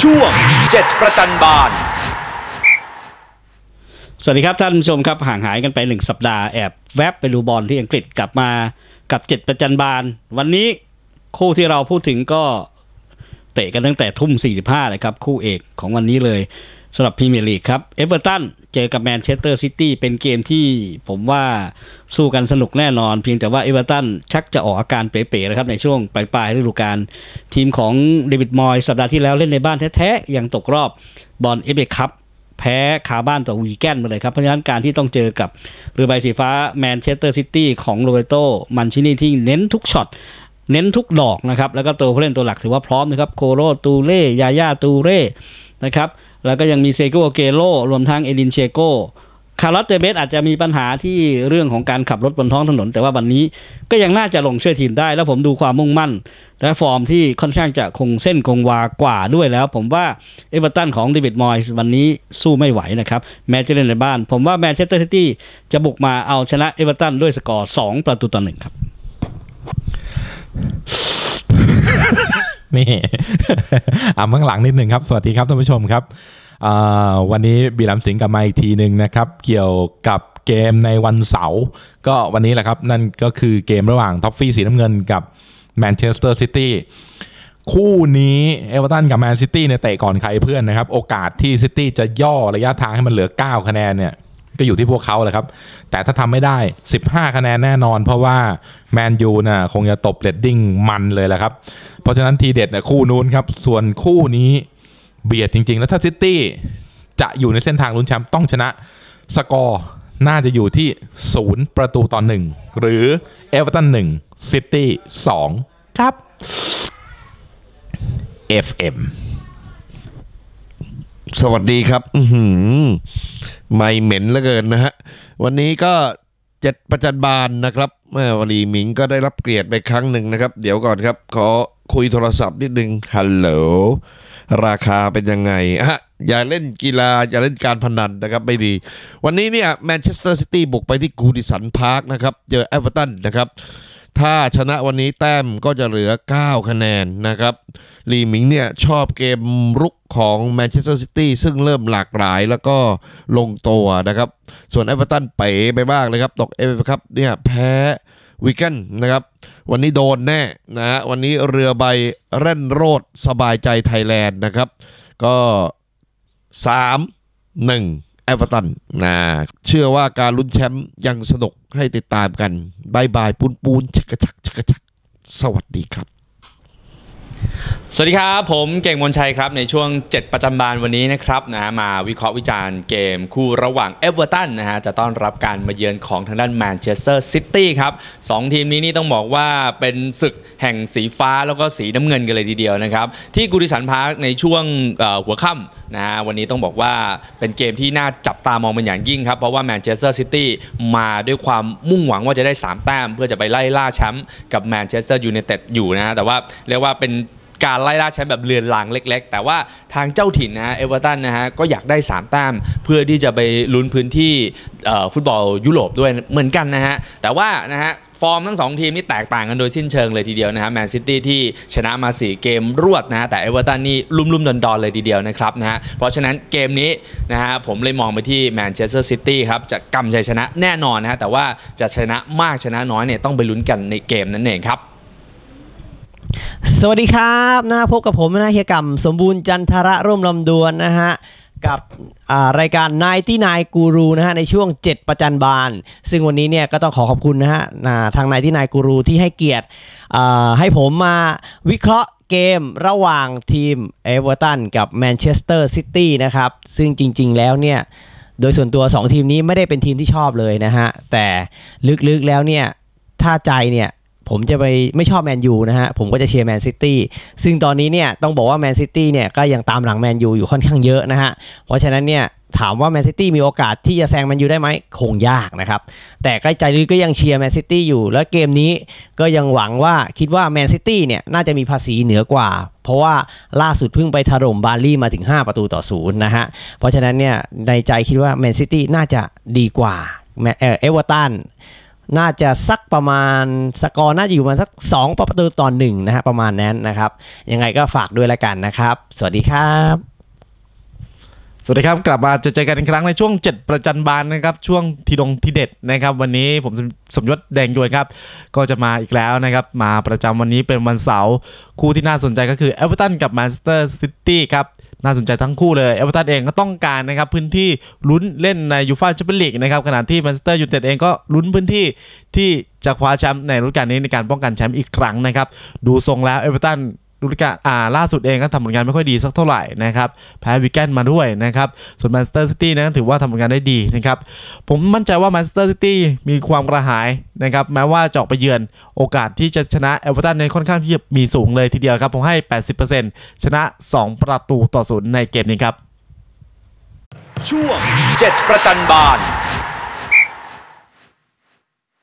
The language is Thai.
ช่วงเจ็ดประจันบาน สวัสดีครับท่านผู้ชมครับห่างหายกันไปหนึ่งสัปดาห์แอบแวบไปดูบอลที่อังกฤษกลับมากับเจ็ดประจันบาน วันนี้คู่ที่เราพูดถึงก็เตะกันตั้งแต่ทุ่ม 45เลยครับคู่เอกของวันนี้เลย สำหรับพรีเมียร์ลีกครับเอเวอร์ตันเจอกับแมนเชสเตอร์ซิตี้เป็นเกมที่ผมว่าสู้กันสนุกแน่นอน เพียงแต่ว่าเอเวอร์ตันชักจะออกอาการเป๋ๆนะครับในช่วงปลายๆฤดูกาลทีมของเดวิดมอยสัปดาห์ที่แล้วเล่นในบ้านแท้ๆยังตกรอบบอลเอฟเอคัพแพ้คาบ้านต่อวีแกนมาเลยครับ เพราะฉะนั้นการที่ต้องเจอกับเรือใบสีฟ้าแมนเชสเตอร์ซิตี้ของโรเบโตมันชินีที่เน้นทุกช็อตเน้นทุกดอกนะครับ แล้วก็ตัวผู้เล่นตัวหลักถือว่าพร้อมนะครับ โคโรตูเล่ยาย่าตูเร่นะครับ แล้วก็ยังมีเซโกเกโลรวมทั้งเอลินเชโกคาร์ลเตเบสอาจจะมีปัญหาที่เรื่องของการขับรถบนท้องถนน แต่ว่าวันนี้ก็ยังน่าจะลงช่วยทีมได้ แล้วผมดูความมุ่งมั่น และฟอร์มที่ค่อนข้างจะคงเส้นคงวากว่าด้วยแล้ว ผมว่าเอเวอร์ตันของเดวิดมอยส์วันนี้สู้ไม่ไหวนะครับ แม้จะเล่นในบ้าน ผมว่าแมนเชสเตอร์ซิตี้จะบุกมาเอาชนะเอเวอร์ตันด้วยสกอร์ 2 ประตูต่อหนึ่งครับ นี่อ่าข้างหลังนิดหนึ่งครับ สวัสดีครับท่านผู้ชมครับวันนี้บีลัมสิงห์กลับมาอีกทีหนึ่งนะครับ เกี่ยวกับเกมในวันเสาร์ก็วันนี้แหละครับ นั่นก็คือเกมระหว่างท็อฟฟี่สีน้ำเงินกับแมนเชสเตอร์ซิตี้คู่นี้เอเวอร์ตันกับแมนซิตี้เนี่ยเตะก่อนใครเพื่อนนะครับ โอกาสที่ซิตี้จะย่อระยะทางให้มันเหลือ 9 คะแนนเนี่ย ก็อยู่ที่พวกเขาแหละครับ แต่ถ้าทำไม่ได้ 15 คะแนนแน่นอน เพราะว่าแมนยูน่ะคงจะตบเรดดิ้งมันเลยแหละครับ เพราะฉะนั้นทีเด็ดน่ยคู่นู้นครับ ส่วนคู่นี้เบียดจริง ๆ แล้วถ้าซิตี้จะอยู่ในเส้นทางลุ้นแชมป์ต้องชนะสกอร์น่าจะอยู่ที่ 0 ประตูต่อ 1 หรือเอเวอร์ตัน1ซิตี้2ครับ FM สวัสดีครับ อื ไม่เหม็นเหลือเกินนะฮะ วันนี้ก็เจ็ดประจันบานนะครับแม่วลีหมิงก็ได้รับเกียรติไปครั้งหนึ่งนะครับ เดี๋ยวก่อนครับ ขอคุยโทรศัพท์นิดนึงฮัลโหลราคาเป็นยังไงฮะอย่าเล่นกีฬา อย่าเล่นการพนันนะครับ ไม่ดี วันนี้เนี่ยแมนเชสเตอร์ซิตี้บุกไปที่กูดิสันพาร์คนะครับ เจอเอเวอร์ตันนะครับ ถ้าชนะวันนี้แต้มก็จะเหลือ 9 คะแนนนะครับลีหมิงเนี่ยชอบเกมรุกของแมนเชสเตอร์ซิตี้ซึ่งเริ่มหลากหลายแล้วก็ลงตัวนะครับ ส่วนเอเวอร์ตันเป๋ไปบ้างเลยครับ ตกเอฟครับเนี่ยแพ้วิกเกนนะครับ วันนี้โดนแน่นะฮะวันนี้เรือใบเร่นโรดสบายใจไทยแลนด์นะครับ ก็ 3 1 เอเวอร์ตันนะเชื่อว่าการลุ้นแชมป์ยังสนุกให้ติดตามกันบายบายปูนปูนชักกระชักชักกระชัก สวัสดีครับ สวัสดีครับ ผมเก่งมนชัยครับ ในช่วง 7 ประจำบานวันนี้นะครับนะฮะมาวิเคราะห์วิจารณ์เกมคู่ระหว่างเอเวอร์ตันนะฮะจะต้อนรับการมาเยือนของทางด้านแมนเชสเตอร์ซิตี้ครับสองทีมนี้นี่ต้องบอกว่าเป็นศึกแห่งสีฟ้าแล้วก็สีน้ำเงินกันเลยทีเดียวนะครับ ที่กูดิสันพาร์คในช่วงหัวค่ำนะฮะวันนี้ต้องบอกว่าเป็นเกมที่น่าจับตามองเป็นอย่างยิ่งครับเพราะว่าแมนเชสเตอร์ซิตี้มาด้วยความมุ่งหวังว่าจะได้ 3 แต้ม เพื่อจะไปไล่ล่าแชมป์กับแมนเชสเตอร์ยูไนเต็ดอยู่นะฮะแต่ว่าเรียกว่าเป็น การไล่ล่าแชมป์แบบเลือนลางเล็ก ๆ แต่ว่าทางเจ้าถิ่นนะฮะเอเวอร์ตันนะฮะก็อยากได้ 3 แต้มเพื่อที่จะไปลุ้นพื้นที่ฟุตบอลยุโรปด้วยเหมือนกันนะฮะแต่ว่านะฮะฟอร์มทั้ง 2 ทีมนี่แตกต่างกันโดยสิ้นเชิงเลยทีเดียวนะฮะแมนซิตี้ที่ชนะมา 4 เกมรวดนะฮะแต่เอเวอร์ตันนี่ลุ่มๆดอนๆเลยทีเดียวนะครับนะฮะเพราะฉะนั้นเกมนี้นะฮะผมเลยมองไปที่แมนเชสเตอร์ซิตี้ครับจะกำชัยชนะแน่นอนนะฮะแต่ว่าจะชนะมากชนะน้อยเนี่ยต้องไปลุ้นกันในเกมนั่นเองครับ สวัสดีครับนะพบกับผมนะเฮียกำสมบูรณ์จันทระร่วมลำดวนนะฮะกับอ่ารายการ99 9กูรูนะฮะในช่วง 7 ประจันบานซึ่งวันนี้เนี่ยก็ต้องขอขอบคุณนะฮะอ่าทาง99 9กูรูที่ให้เกียรติอ่าให้ผมมาวิเคราะห์เกมระหว่างทีมเอเวอร์ตันกับแมนเชสเตอร์ซิตี้นะครับ ซึ่งจริง ๆ แล้วเนี่ยโดยส่วนตัว 2 ทีมนี้ไม่ได้เป็นทีมที่ชอบเลยนะฮะ แต่ลึกๆแล้วเนี่ยถ้าใจเนี่ย ผมจะไปไม่ชอบแมนยูนะฮะ ผมก็จะเชียร์แมนซิตี้ ซึ่งตอนนี้เนี่ยต้องบอกว่าแมนซิตี้เนี่ยก็ยังตามหลังแมนยูอยู่ค่อนข้างเยอะนะฮะ เพราะฉะนั้นเนี่ยถามว่าแมนซิตี้มีโอกาสที่จะแซงแมนยูได้ไหมคงยากนะครับ แต่ใกล้ใจลึกก็ยังเชียร์แมนซิตี้อยู่ แล้วเกมนี้ก็ยังหวังว่าคิดว่าแมนซิตี้เนี่ยน่าจะมีภาษีเหนือกว่า เพราะว่าล่าสุดเพิ่งไปถล่มบาร์ลี่มาถึง 5 ประตูต่อศูนย์นะฮะ เพราะฉะนั้นเนี่ยในใจคิดว่าแมนซิตี้น่าจะดีกว่าเอเอเวอร์ตัน น่าจะสักประมาณสกอร์น่าจะอยู่ประมาณสัก 2 ประตูต่อหนึ่งนะฮะประมาณนั้นนะครับ ยังไงก็ฝากด้วยละกันนะครับ สวัสดีครับสวัสดีครับ กลับมาเจอเจอกันอีกครั้งในช่วง 7 ประจันบานนะครับ ช่วงทีดงทีเด็ดนะครับ วันนี้ผมสมยศแดงยวนครับ ก็จะมาอีกแล้วนะครับ มาประจำวันนี้เป็นวันเสาร์คู่ที่น่าสนใจก็คือเอเวอร์ตันกับแมนเชสเตอร์ซิตี้ครับ น่าสนใจทั้งคู่เลยเอเวอร์ตันเองก็ต้องการนะครับพื้นที่ลุ้นเล่นในยูฟ่าแชมเปี้ยนลีกนะครับขณะที่แมนเชสเตอร์ยูไนเต็ดเองก็ลุ้นพื้นที่ที่จะคว้าแชมป์ในฤดูกาลนี้ในการป้องกันแชมป์อีกครั้งนะครับดูทรงแล้วเอเวอร์ตัน ฤดูกาลอ่าล่าสุดเองก็ทำผลงานไม่ค่อยดีสักเท่าไหร่นะครับแพ้วิกเกนมาด้วยนะครับส่วนแมนเชสเตอร์ซิตี้นั้นถือว่าทำผลงานได้ดีนะครับผมมั่นใจว่าแมนเชสเตอร์ซิตี้มีความกระหายนะครับแม้ว่าจะออกไปเยือนโอกาสที่จะชนะเอเวอร์ตันในค่อนข้างที่จะมีสูงเลยทีเดียวครับผมให้ 80%ชนะ 2 ประตูต่อศูนย์ในเกมนี้ครับช่วงเจ็ดประจันบาน